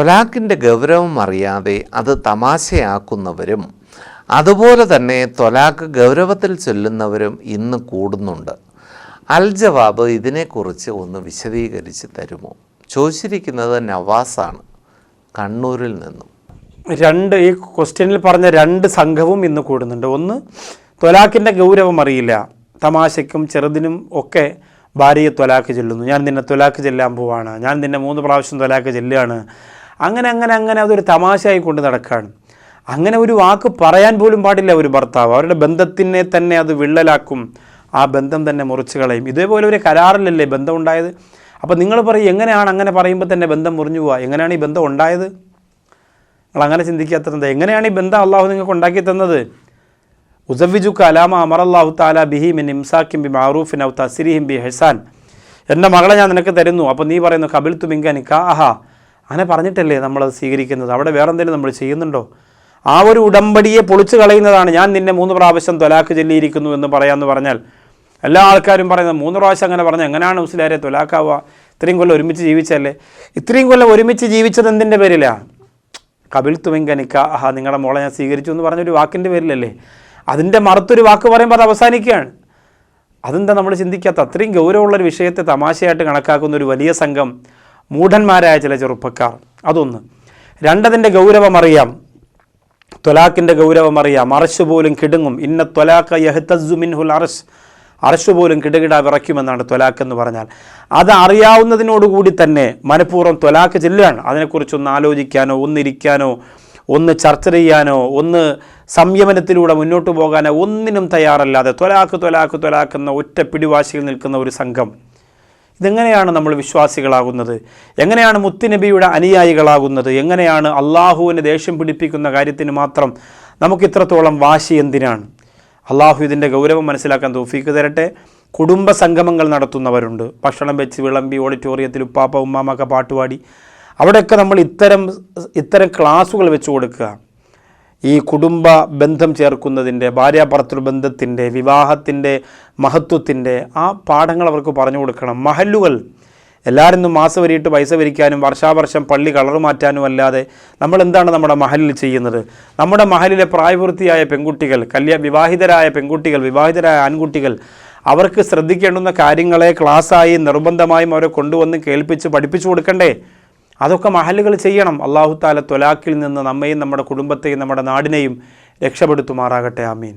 തൊലാക്കിന്റെ ഗൗരവം അറിയാതെ അത് തമാശയാക്കുന്നവരും അതുപോലെ തന്നെ തൊലാക്ക് ഗൗരവത്തിൽ ചൊല്ലുന്നവരും ഇന്ന് കൂടുന്നുണ്ട്. അൽ ജവാബ് ഇതിനെക്കുറിച്ച് ഒന്ന് വിശദീകരിച്ച് തരുമോ? ചോദിച്ചിരിക്കുന്നത് നവാസാണ് കണ്ണൂരിൽ നിന്നും. രണ്ട് ഈ ക്വസ്റ്റ്യനിൽ പറഞ്ഞ രണ്ട് സംഘവും ഇന്ന് കൂടുന്നുണ്ട്. ഒന്ന് തൊലാക്കിന്റെ ഗൗരവം അറിയില്ല. തമാശയ്ക്കും ചെറുതിനും ഒക്കെ ഭാര്യയെ തൊലാക്ക് ചെല്ലുന്നു. ഞാൻ നിന്നെ തൊലാക്ക് ചെല്ലാൻ പോവാണ്. ഞാൻ നിന്നെ മൂന്ന് പ്രാവശ്യം തൊലാക്ക് ചെല്ലുകയാണ്. അങ്ങനെ അങ്ങനെ അങ്ങനെ അതൊരു തമാശയായി കൊണ്ട് നടക്കുകയാണ് അങ്ങനെ ഒരു വാക്ക് പറയാൻ പോലും പാടില്ല ഒരു ഭർത്താവ്. അവരുടെ ബന്ധത്തിനെ തന്നെ അത് വിള്ളലാക്കും. ആ ബന്ധം തന്നെ മുറിച്ച് കളയും. ഇതേപോലെ ഒരു കരാറിലല്ലേ ബന്ധം ഉണ്ടായത്? അപ്പോൾ നിങ്ങൾ പറയും എങ്ങനെയാണ് അങ്ങനെ പറയുമ്പോൾ തന്നെ ബന്ധം മുറിഞ്ഞു പോവുക എങ്ങനെയാണ് ഈ ബന്ധം ഉണ്ടായത്? നിങ്ങൾ അങ്ങനെ ചിന്തിക്കാത്തത് എങ്ങനെയാണ് ഈ ബന്ധം അള്ളാഹു നിങ്ങൾക്ക് ഉണ്ടാക്കി തന്നത്? ഉസവിജു കലാമ അമറല്ലാഹു താല ബിഹിമിൻ ഇംസാക്കിം ബി മാറൂഫിൻ ഔ തസിരിഹിം ബി ഹെസാൻ എന്റെ മകളെ ഞാൻ നിനക്ക് തരുന്നു. അപ്പോൾ നീ പറയുന്നു കബിൽ തുമിങ്കനിക്ക മിങ്ക നിക്കാ ആഹാ അങ്ങനെ പറഞ്ഞിട്ടല്ലേ നമ്മളത് സ്വീകരിക്കുന്നത്? അവിടെ വേറെ എന്തെങ്കിലും നമ്മൾ ചെയ്യുന്നുണ്ടോ? ആ ഒരു ഉടമ്പടിയെ പൊളിച്ചു കളയുന്നതാണ് ഞാൻ നിന്നെ മൂന്ന് പ്രാവശ്യം തൊലാക്ക് ചൊല്ലിയിരിക്കുന്നു എന്ന് പറയാമെന്ന് പറഞ്ഞാൽ എല്ലാ ആൾക്കാരും പറയുന്നത് മൂന്ന് പ്രാവശ്യം അങ്ങനെ പറഞ്ഞാൽ എങ്ങനെയാണ് മുസ്ലിയാരെ തൊലാക്കാവുക? ഇത്രയും കൊല്ലം ഒരുമിച്ച് ജീവിച്ചല്ലേ ഇത്രയും കൊല്ലം ഒരുമിച്ച് ജീവിച്ചത് എന്തിന്റെ പേരിലാണ് കപിൽ തുമിങ്കനിക്ക ആഹാ നിങ്ങളുടെ മോളെ ഞാൻ സ്വീകരിച്ചു എന്ന് പറഞ്ഞൊരു വാക്കിന്റെ പേരിലല്ലേ? അതിന്റെ മറുത്തൊരു വാക്ക് പറയുമ്പോൾ അത് അവസാനിക്കുകയാണ്. അതെന്താ നമ്മൾ ചിന്തിക്കാത്ത അത്രയും ഗൗരവമുള്ളൊരു വിഷയത്തെ തമാശയായിട്ട് കണക്കാക്കുന്ന ഒരു വലിയ സംഘം മൂഢന്മാരായ ചില ചെറുപ്പക്കാർ. അതൊന്ന്. രണ്ടതിന്റെ ഗൗരവം അറിയാം. ത്വലാഖിന്റെ ഗൗരവം അറിയാം. അറശ് പോലും കിടുങ്ങും. ഇന്ന ത്വലാഖ യഹ്തസു മിൻഹുൽ അറശ്. പോലും കിടുകിട വിറയ്ക്കുമെന്നാണ് ത്വലാഖ് എന്ന് പറഞ്ഞാൽ. അത് അറിയാവുന്നതിനോടുകൂടി തന്നെ മനഃപൂർവം ത്വലാഖ് ചെല്ലുകയാണ്. അതിനെക്കുറിച്ചൊന്ന് ആലോചിക്കാനോ ഒന്നിരിക്കാനോ ഒന്ന് ചർച്ച ചെയ്യാനോ ഒന്ന് സംയമനത്തിലൂടെ മുന്നോട്ട് പോകാനോ ഒന്നിനും തയ്യാറല്ലാതെ ത്വലാഖ് ത്വലാഖ് എന്ന ഒറ്റ പിടിവാശിയിൽ നിൽക്കുന്ന ഒരു സംഘം. ഇതെങ്ങനെയാണ് നമ്മൾ വിശ്വാസികളാകുന്നത്? എങ്ങനെയാണ് മുത്തുനബിയുടെ അനുയായികളാകുന്നത്? എങ്ങനെയാണ് അള്ളാഹുവിനെ ദേഷ്യം പിടിപ്പിക്കുന്ന കാര്യത്തിന് മാത്രം നമുക്ക് ഇത്രത്തോളം വാശി എന്തിനാണ്? അള്ളാഹു ഇതിന്റെ ഗൗരവം മനസ്സിലാക്കാൻ തോഫീക്ക് തരട്ടെ. കുടുംബ സംഗമങ്ങൾ നടത്തുന്നവരുണ്ട്. ഭക്ഷണം വെച്ച് വിളമ്പി ഓഡിറ്റോറിയത്തിൽ ഉപ്പാപ്പ ഉമ്മാമൊക്കെ പാട്ടുപാടി. അവിടെയൊക്കെ നമ്മൾ ഇത്തരം ഇത്തരം ക്ലാസ്സുകൾ വെച്ച് കൊടുക്കുക. ഈ കുടുംബ ബന്ധം ചേർക്കുന്നതിന്റെ ഭാര്യാഭർത്തൃ ബന്ധത്തിന്റെ വിവാഹത്തിന്റെ മഹത്വത്തിന്റെ ആ പാഠങ്ങൾ അവർക്ക് പറഞ്ഞു കൊടുക്കണം. മഹല്ലുകൾ എല്ലാവരും മാസം വരിയിട്ട് പൈസ വരിക്കാനും വർഷാവർഷം പള്ളി കളർ മാറ്റാനും അല്ലാതെ നമ്മൾ എന്താണ് നമ്മുടെ മഹലിൽ ചെയ്യുന്നത്? നമ്മുടെ മഹലിലെ പ്രായപൂർത്തിയായ പെൺകുട്ടികൾ കല്യാ വിവാഹിതരായ പെൺകുട്ടികൾ വിവാഹിതരായ ആൺകുട്ടികൾ അവർക്ക് ശ്രദ്ധിക്കേണ്ടുന്ന കാര്യങ്ങളെ ക്ലാസ്സായി നിർബന്ധമായും അവരെ കൊണ്ടുവന്ന് കേൾപ്പിച്ച് പഠിപ്പിച്ചു കൊടുക്കണ്ടേ? അതൊക്കെ മഹലുകൾ ചെയ്യണം. അള്ളാഹു താല തൊലാക്കിൽ നിന്ന് നമ്മയും നമ്മുടെ കുടുംബത്തെയും നമ്മുടെ നാടിനെയും രക്ഷപ്പെടുത്തുമാറാകട്ടെ. ആമീൻ.